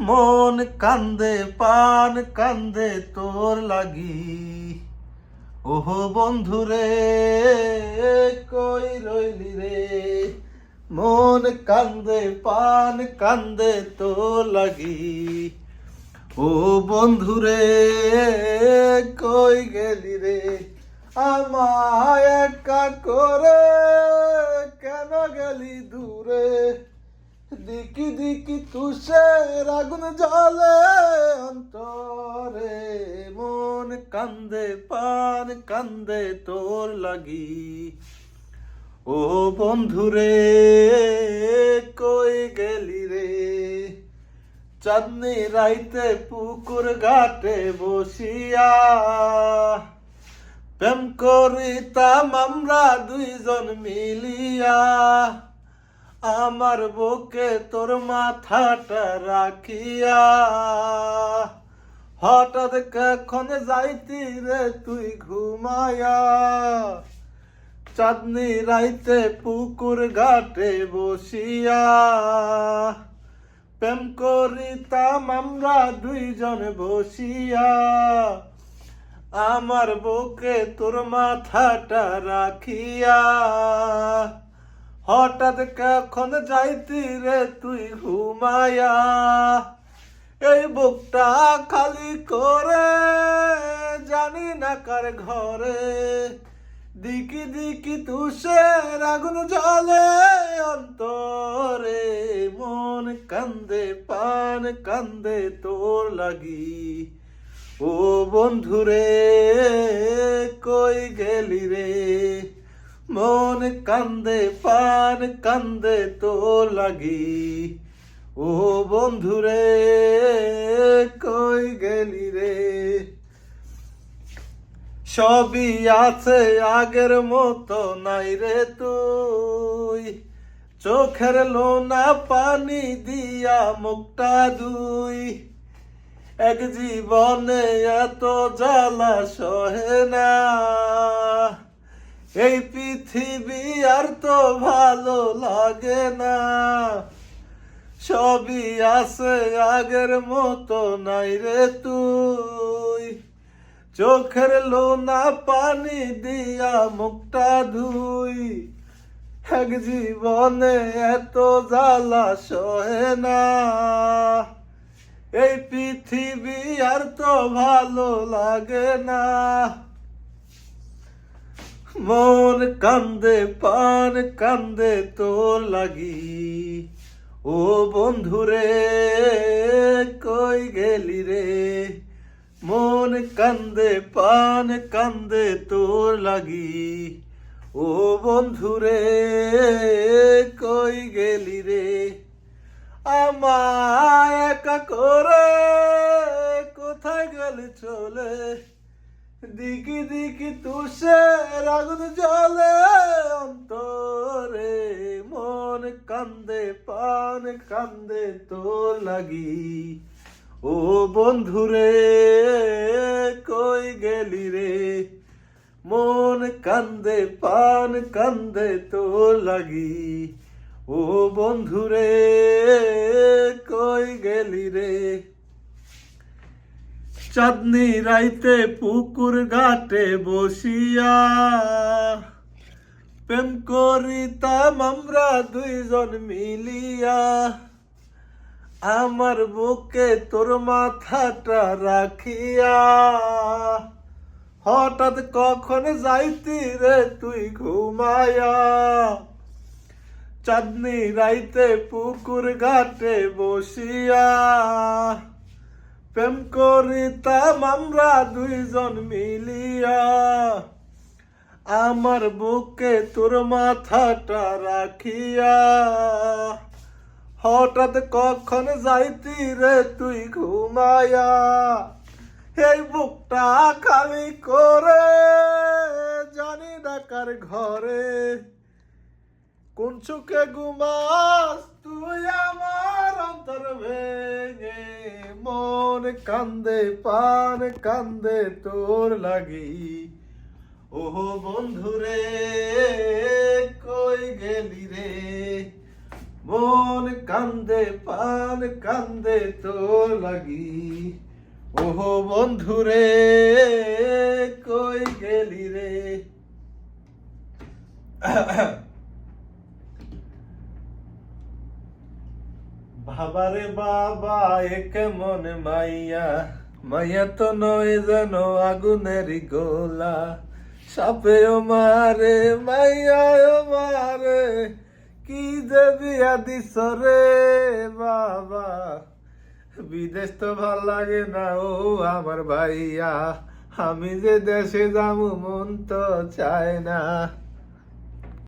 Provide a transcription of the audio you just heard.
মন কান্দে পান কান্দে তোর লাগি। ওহো বন্ধুরে, কই রইলি রে? মন কান্দে পান কান্দে তোর লাগি। ও বন্ধুরে, কই গেলি রে? আমায় একা করে কেন গেলি দূরে? দিকি দিকি তুষের আগুন জলে অন্তরে মন কান্দে পান কান্দে তোর লাগি। ও বন্ধুরে, কই গেলি রে? চাঁদনি রাইতে পুকুর ঘাটে বসিয়া প্রেম করিতাম আমরা দুইজন মিলিয়া। আমার বুকে তোর মাথাটা রাখিয়া। হঠাৎ কখন যাইতি রে তুই ঘুমায়া চাঁদনি রাইতে পুকুর ঘাটে বসিয়া। প্রেম করিতাম আমরা দুইজন বসিয়া। আমার বুকে তোর মাথাটা রাখিয়া। হঠাৎ কখন যাইতি রে তুই ঘুমায়া এই বুকটা খালি করে, জানি না কার ঘরে। দিকি দিকি তুষের আগুন জলে অন্তরে মন কান্দে পান কান্দে তোর লাগি। ও বন্ধুরে, কই গেলি রে? মন কান্দে পান কান্দে তো লাগি। ও বন্ধুরে, কই গেলি রে? সবই আছে, আগের মতো নাই রে তুই। চোখের লোনা পানি দিয়া মুখটা দুই এক জীবনে এত জ্বালা সহে না। এই পৃথিবী আর তো ভালো লাগে না। সবই আছে আগের মতো, নাই রে তুই। চোখের লোনা পানি দিয়া মুখটা ধুই। এক জীবনে এত জ্বালা সহে না। এই পৃথিবী আর তো ভালো লাগে না। মন কান্দে পান কান্দে তোর লাগি। ও বন্ধুরে, কই গেলি রে? মন কান্দে পান কান্দে তোর লাগি। ও বন্ধুরে, কই গেলি রে? আমায় একা করে কোথায় গেলি চলে? দিকি দিকি তুষের আগুন জলে অন্তরে মন কান্দে পান কান্দে তোর লাগি। ও বন্ধুরে, কই গেলি রে? মন কান্দে পান কান্দে তোর লাগি। ও বন্ধুরে, কই গেলি রে? চাঁদনি রাইতে পুকুর ঘাটে বসিয়া প্রেম করিতাম আমরা দুইজন মিলিয়া। আমার বুকে তোর মাথাটা রাখিয়া। হঠাৎ কখন যাইতি রে তুই ঘুমায়া চাঁদনি রাইতে পুকুর ঘাটে বসিয়া প্রেম করিতাম আমরা দুইজন মিলিয়া। আমার বুকে তোর মাথাটা রাখিয়া। হঠাৎ কখন যাইতি রে তুই ঘুমায়া এই বুকটা খালি করে, জানি না কার ঘরে। কোন চোখে ঘুমাস তুই আমার অন্তর ভেঙে। মন কান্দে পান কান্দে তোর লাগি। ওহো বন্ধুরে কই গেলি রে? মন কান্দে পান কান্দে তোর লাগি। ওহো বন্ধুরে কই গেলি রে? বাবারে বাবা, এ কেমন মাইয়া? মাইয়া তো নয় যেন আগুনের গোলা। সাপেও মারে মাইয়াও মারে, কি যে বিয়া দিস রে বাবা? বিদেশ তো ভালো লাগে না ও আমার ভাইয়া। আমি যে দেশে যাব, মন তো চায় না।